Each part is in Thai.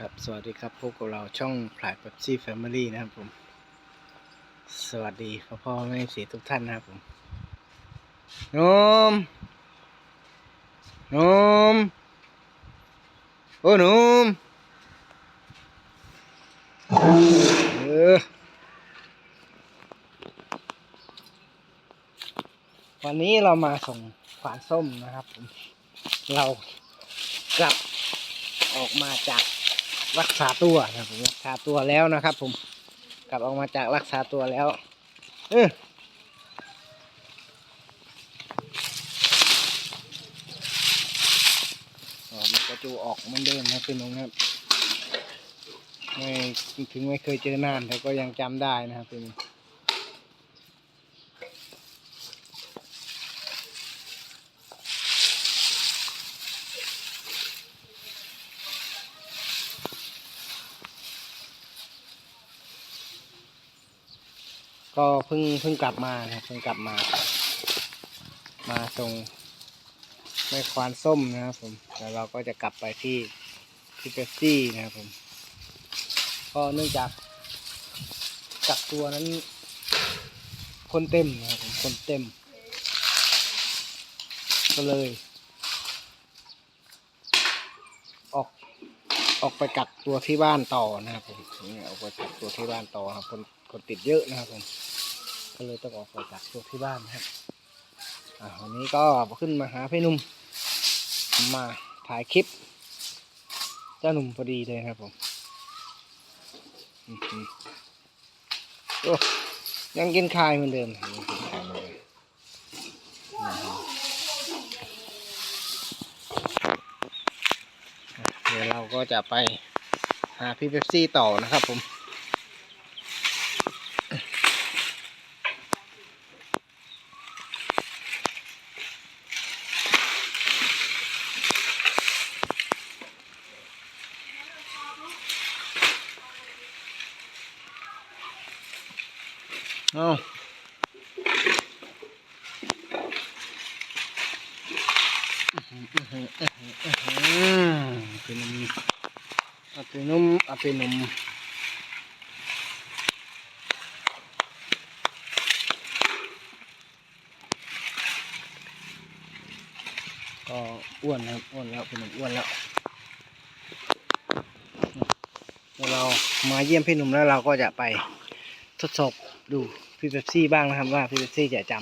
ครับ สวัสดีครับ พวกบเราช่องพลายเ e ปซี่แฟมิลี่นะครับผม สวัสดีพ่อพ่อแม่สีทุกท่านนะครับผมนมนมโอ้หนุ่มเออวันนี้เรามาส่งฝานส้มนะครับผม เรากลับออกมาจาก รักษาตัวนะครับผมรักษาตัวแล้วนะครับ ผมกลับออกมาจากรักษาตัวแล้ว เออมันกระจูออกเหมือนเดิมครับพี่น้องครับไม่ถึงไม่เคยเจอนานแต่ก็ยังจำได้นะครับพี่น้อง ก็เพิ่งเพิ่งกลับมานะครับเพิ่งกลับมา มาส่งแม่ควานส้มนะครับผมแล้วเราก็จะกลับไปที่ที่เปปซี่นะครับผม ก็เนื่องจากกักตัวนั้น คนเต็มนะครับผมคนเต็ม ก็เลย ออกออกไปกักตัวที่บ้านต่อนะครับผมนี่ออกไปกักตัวที่บ้านต่อครับคน คนติดเยอะนะครับผมก็เลยต้องออกไปกักตัวที่บ้านนะครับอ่าวันนี้ก็ขึ้นมาหาพี่หนุ่มมาถ่ายคลิป เจ้าหนุ่มพอดีเลยครับผมโอ้ยังกินคายเหมือนเดิมยังกินคายเหมือนเดิมอืมเดี๋ยวเราก็จะไปหาพี่เบปซี่ต่อนะครับผม เอาอืมเป็นนมอาเป็นนมอาเป็นนมก็อ้วนนะครับอ้วนแล้วเป็นหนุ่มอ้วนแล้วเดี๋ยวเรามาเยี่ยมพี่หนุ่มแล้วเราก็จะไปทดสอบดู พี่เบปซี่บ้างนะครับว่าพี่เบปซี่จะจ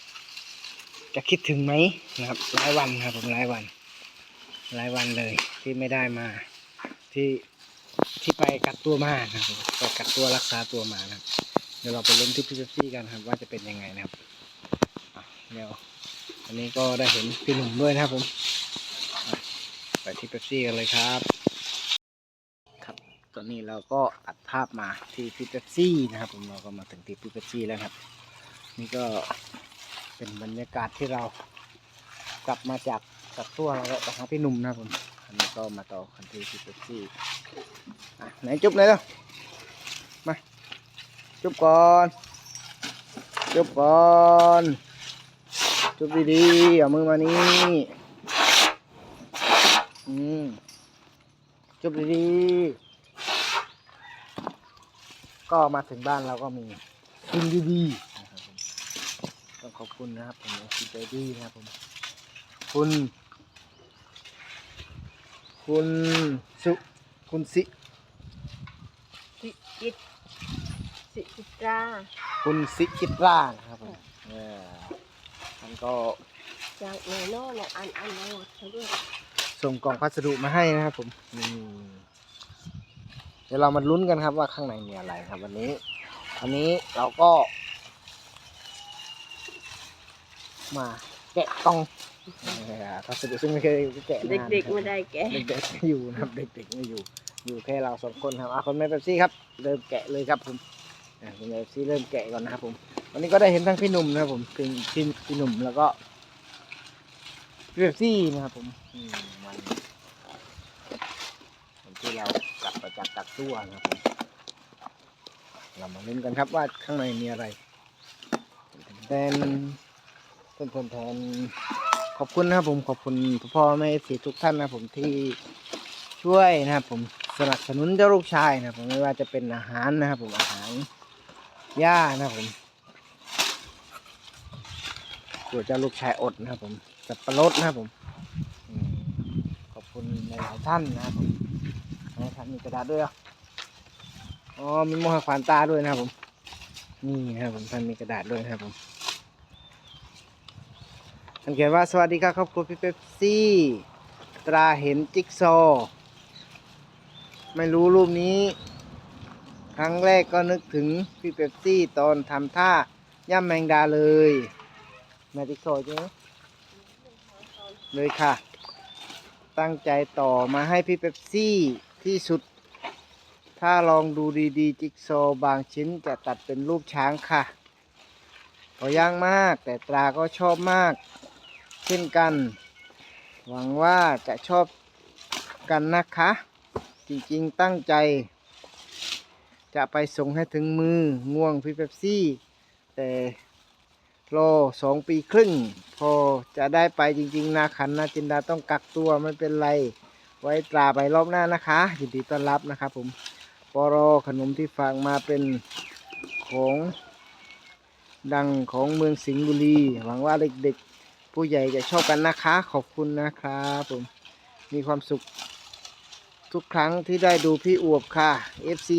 ำจะคิดถึงไหมนะครับหลายวันครับผมหลายวันหลายวันเลยที่ไม่ได้มาที่ที่ไปกักตัวมานะครับไปกักตัวรักษาตัวมานะครับเดี๋ยวเราไปลุ้นที่พี่เบปซี่กันครับ ว่าจะเป็นยังไงนะครับเดี๋ยวอันนี้ก็ได้เห็นพี่หนุ่มด้วยนะครับผมไปที่เบปซี่กันเลยครับ อนนี้เราก็อัดภาพมาที่พี่เปซี่นะครับผมเราก็มาถึงที่พี่เปซี่แล้วครับ นี่ก็เป็นบรรยากาศที่เรากลับมาจากกักตัวแล้วก็ไปหาพี่หนุ่มนะครับผมอันนี้ก็มาต่อคันที่พี่เปซี่อะไหนจุ๊บเลยเนาะมาจุ๊บก่อนจุ๊บก่อนจุ๊บดีๆเอามือมานี่อืมจุ๊บดีๆ ก็มาถึงบ้านเราก็มีกินดีๆนะครับผมต้องขอบคุณนะครับผมคิดใจดีนะครับผม คุณ คุณสุคุณสิ สิจิตสิจิตราคุณสิจิตรานะครับผมเออท่านก็จากไหนโน่นอันอันมาหมดเขาด้วยส่งกล่องพัสดุมาให้นะครับผมนี่ เดี๋ยวเรามาลุ้นกันครับว่าข้างในมีอะไรครับวันนี้อันนี้เราก็ มาแกะกล่องเออพัสดุซึ่งไม่เคยแกะนานเด็กๆไม่ได้แกะเด็กๆไม่อยู่นะครับเด็กๆไม่อยู่ อยู่แค่เราสองคนครับอะคนแม่เป๊ปซี่ครับเริ่มแกะเลยครับผมอะคุณแม่เป๊ปซี่เริ่มแกะก่อนนะครับผมวันนี้ก็ได้เห็นทั้งพี่หนุ่มนะครับผมพี่พี่พี่หนุ่มแล้วก็พี่เป๊ปซี่นะครับผมอืมวันวัน ที่เรากลับมาจากกักตัวนะครับผมเรามาลุ้นกันครับว่าข้างในมีอะไรแทนแทนแทนขอบคุณนะครับผมขอบคุณพ่อแม่เอฟซีทุกท่านนะครับผมที่ช่วยนะครับผมสนับสนุนเจ้าลูกชายนะครับผมไม่ว่าจะเป็นอาหารนะครับผมอาหารหญ้านะครับผมกลัวเจ้าลูกชายอดนะครับผมสับปะรดนะครับผมขอบคุณหลายท่านนะครับผม หลายท่านมีกระดาษด้วยหรออ๋อมีโมหะขวานตาด้วยนะครับผม นี่นะครับผมท่านมีกระดาษด้วยนะครับผมท่านเขียนว่าสวัสดีครับครอบครัวพี่เป๊ปซี่ ตราเห็นจิ๊กซอ ไม่รู้รูปนี้ ครั้งแรกก็นึกถึงพี่เป๊ปซี่ตอนทำท่าย่ำแมงดาเลยแมจิ๊กซอว์ใช่ไหมเลยค่ะ ตั้งใจต่อมาให้พี่เป๊ปซี่ ที่สุด ถ้าลองดูดีๆ จิ๊กซอว์บางชิ้นจะตัดเป็นรูปช้างค่ะก็ย่างมากแต่ตราก็ชอบมาก เช่นกัน หวังว่าจะชอบกันนะคะ จริงๆตั้งใจ จะไปส่งให้ถึงมือง่วงพี่เป๊ปซี่ แต่รอสองปีครึ่ง พอจะได้ไปจริง ๆ นาขันนาจินดาต้องกักตัวไม่เป็นไร ไว้ตราไปรอบหน้านะคะ ยินดีต้อนรับนะครับผมปอรอขนมที่ฝากมาเป็นของดังของเมืองสิงห์บุรี หวังว่าเด็กๆ ผู้ใหญ่จะชอบกันนะคะ ขอบคุณนะครับผม มีความสุขทุกครั้งที่ได้ดูพี่อวบค่ะ FC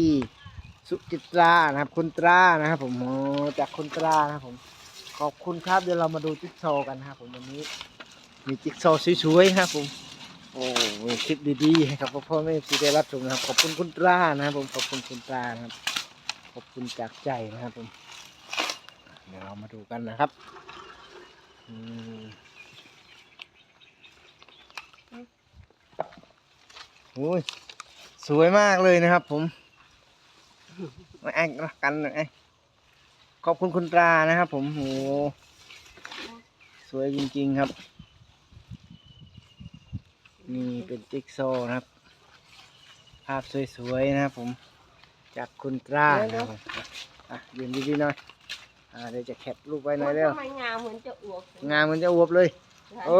สุจิตรานะครับคุณตรานะครับผมจากคุณตรานะครับผม ขอบคุณครับเดี๋ยวเรามาดูจิ๊กซอว์กันนะครับผมวันนี้ มีจิ๊กซอว์สวยๆนะครับผม โอ้มีคลิปดีๆให้ครับพ่อแม่ซีได้รับชมนะครับ ขอบคุณคุณตรานะครับผมขอบคุณคุณตรานะครับ ขอบคุณจากใจนะครับผมเดี๋ยวเรามาดูกันนะครับอืมโอ้ยสวยมากเลยนะครับ ผมมาแอกกันหน่อยขอบคุณคุณตรานะครับ ผมโหสวยจริง ๆ ครับ นี่เป็นจิ๊กซอว์นะครับ ภาพสวยๆนะครับผม จากคุณตรานะครับผมอะยืนดีๆหน่อยอ่าเดี๋ยวจะแคปรูปไว้หน่อยเร็วทำไมงามเหมือนจะอวบงามเหมันจะอวบเลย โอ้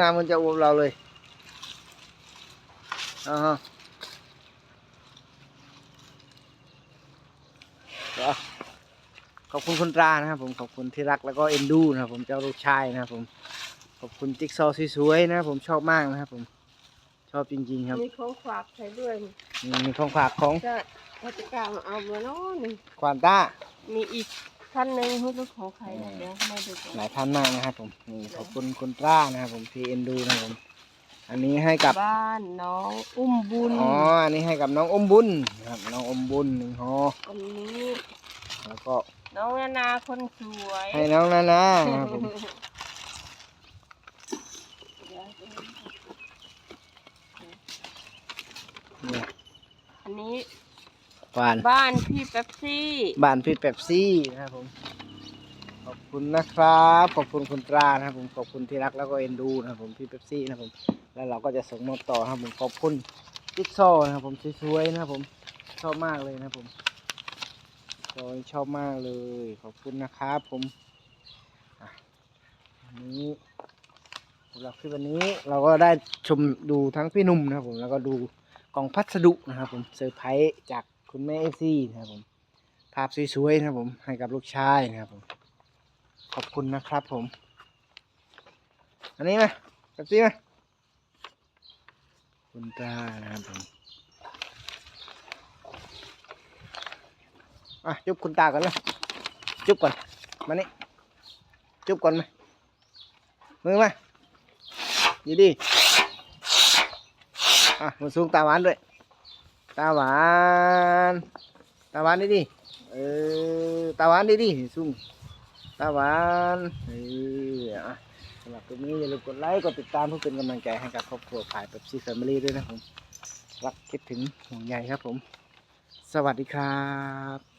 งามเหมันจะอวบเราเลยอ่าฮะเดี๋ยวขอบคุณคุณตรานะครับผมขอบคุณที่รักแล้วก็เอ็นดูนะครับผมเจ้าลูกชายนะครับผม ขอบคุณจิ๊กซอว์สวยๆนะครับผมชอบมากนะครับผม ชอบจริงๆครับ มีของฝากใช้ด้วยนี่มีของฝากของจะราชการเอามาเนาะนี่ควานต้า มีอีกท่านหนึ่งไม่รู้ของใครนะเดี๋ยวไม่ดูก่อนหลายท่านมากนะครับผมนี่ขอบคุณคุณตรานะครับผมที่เอ็นดูนะครับผมอันนี้ให้กับ บ้านน้องอุ้มบุญอ๋อ อันนี้ให้กับน้องอมบุญนะครับ น้องอมบุญหนึ่งห่อคนนี้แล้วก็น้องนานาคนสวยให้น้องนานานะครับผม เดี๋ยว เนี่ย อันนี้บ้านบ้านพี่เป๊ปซี่ บ้านพี่แป๊บซี่นะครับผม ขอบคุณนะครับ ขอบคุณคุณตรานะครับผมขอบคุณที่รักแล้วก็เอ็นดูนะครับผมพี่เป๊ปซี่นะครับผม แล้วเราก็จะส่งมอบต่อนะครับผมขอบคุณจิ๊กซอว์นะครับผมสวยๆนะครับผมชอบมากเลยนะครับผมซอยชอบมากเลย ขอบคุณนะครับผมอะวันนี้สำหรับคลิปวันนี้เราก็ได้ชมดูทั้งพี่หนุ่มนะครับผมแล้วก็ดู กล่องพัสดุนะครับผมเซอร์ไพรส์จากคุณแม่เอฟซีนะครับผมภาพสวยๆนะครับผมให้กับลูกชายนะครับผมขอบคุณนะครับผม อันนี้มาแบบซี่มาคุณตานะครับผมอะจุ๊บคุณตาก่อนเลยจุ๊บก่อนมานี่จุ๊บก่อนไหมมือมาดีดี อะมันสูงตาหวานด้วย ตาหวาน ตาหวานนี่ดิเออ ตาหวานนี่ดิสูงตาหวานเอออะสำหรับตรงนี้อย่าลืมกดไลค์ กดติดตามเพื่อเป็นกำลังใจให้กับครอบครัวภายแบบซีแฟมิลี่ด้วยนะครับผม รักคิดถึงห่วงใยครับผม สวัสดีครับ